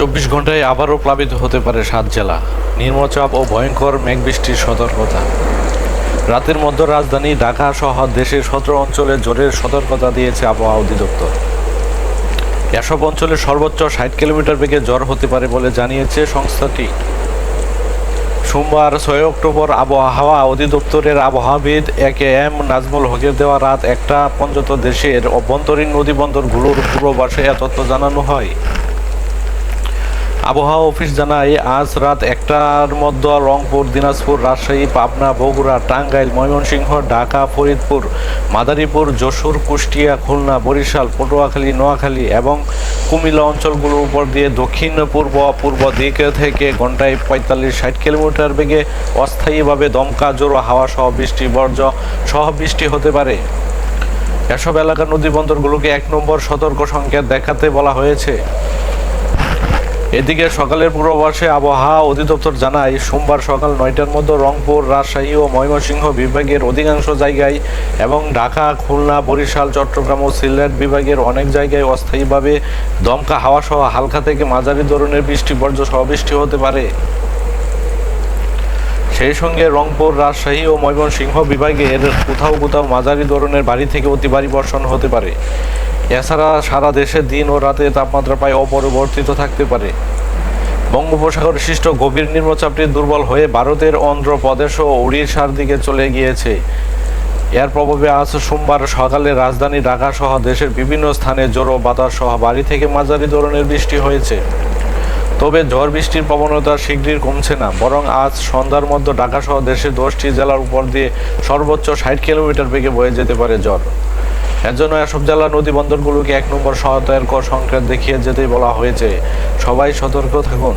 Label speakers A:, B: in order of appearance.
A: চব্বিশ ঘন্টায় আবারও প্লাবিত হতে পারে সাত জেলা। নির্মচাপ ও ভয়ঙ্কর মেঘবৃষ্টির সতর্কতা। রাতের মধ্য রাজধানী ঢাকা সহ দেশের সতেরো অঞ্চলে জোরের সতর্কতা দিয়েছে আবহাওয়া অধিদপ্তর। এসব অঞ্চলে সর্বোচ্চ ষাট কিলোমিটার বেগে জ্বর হতে পারে বলে জানিয়েছে সংস্থাটি। সোমবার ছয় অক্টোবর আবহাওয়া অধিদপ্তরের আবহাওয়াবিদ এ কে এম নাজমুল হকের দেওয়া রাত একটা পর্যন্ত দেশের অভ্যন্তরীণ নদীবন্দরগুলোর পূর্বাভাসে তথ্য জানানো হয়। আবহাওয়া অফিস জানায়, আজ রাত একটার মধ্যে রংপুর, দিনাজপুর, রাজশাহী, পাবনা, বগুড়া, টাঙ্গাইল, ময়মনসিংহ, ঢাকা, ফরিদপুর, মাদারীপুর, যশোর, কুষ্টিয়া, খুলনা, বরিশাল, পটুয়াখালী, নোয়াখালী এবং কুমিল্লা অঞ্চলগুলোর উপর দিয়ে দক্ষিণ, পূর্ব পূর্ব দিক থেকে ঘন্টায় পঁয়তাল্লিশ, ষাট কিলোমিটার বেগে অস্থায়ীভাবে দমকা জোরো হাওয়া সহ বৃষ্টি, বর্জ্য সহ বৃষ্টি হতে পারে। এসব এলাকার নদীবন্দরগুলোকে এক নম্বর সতর্ক সংকেত দেখাতে বলা হয়েছে। এদিকে সকালের পূর্বাভাসে আবহাওয়া অধিদপ্তর জানায়, সোমবার সকাল নয়টার মধ্যে রংপুর, রাজশাহী ও ময়মনসিংহ বিভাগের অধিকাংশ জায়গায় এবং ঢাকা, খুলনা, বরিশাল, চট্টগ্রাম ও সিলেট বিভাগের অনেক জায়গায় অস্থায়ীভাবে দমকা হাওয়া সহ হালকা থেকে মাঝারি ধরনের বৃষ্টি বর্জ্য সহ বৃষ্টি হতে পারে। সেই সঙ্গে রংপুর, রাজশাহী ও ময়মনসিংহ বিভাগের কোথাও কোথাও মাঝারি ধরনের বাড়ি থেকে অতি ভারী বর্ষণ হতে পারে। এছাড়া সারা দেশে দিন ও রাতে তাপমাত্রা প্রায় অপরিবর্তিত থাকতে পারে। বঙ্গোপসাগর সৃষ্ট গভীর নিম্নচাপটি দুর্বল হয়ে ভারতের অন্ধ্রপ্রদেশ ও উড়িষ্যার দিকে চলে গিয়েছে। এর প্রভাবে আজ সোমবার সকালে রাজধানী ঢাকা সহ দেশের বিভিন্ন স্থানে জোরো বাতাস সহ বাড়ি থেকে মাঝারি ধরনের বৃষ্টি হয়েছে। তবে ঝড় বৃষ্টির প্রবণতা শীঘ্রই কমছে না, বরং আজ সন্ধ্যার মধ্যে ঢাকাসহ দেশের দশটি জেলার উপর দিয়ে সর্বোচ্চ ষাট কিলোমিটার বেগে বয়ে যেতে পারে জ্বর এর জন্য এসব জেলার নদী বন্দরগুলোকে এক নম্বর সহায়তার কর সংকেত দেখিয়ে যেতেই বলা হয়েছে। সবাই সতর্ক থাকুন।